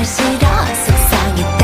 갈수록 속상했다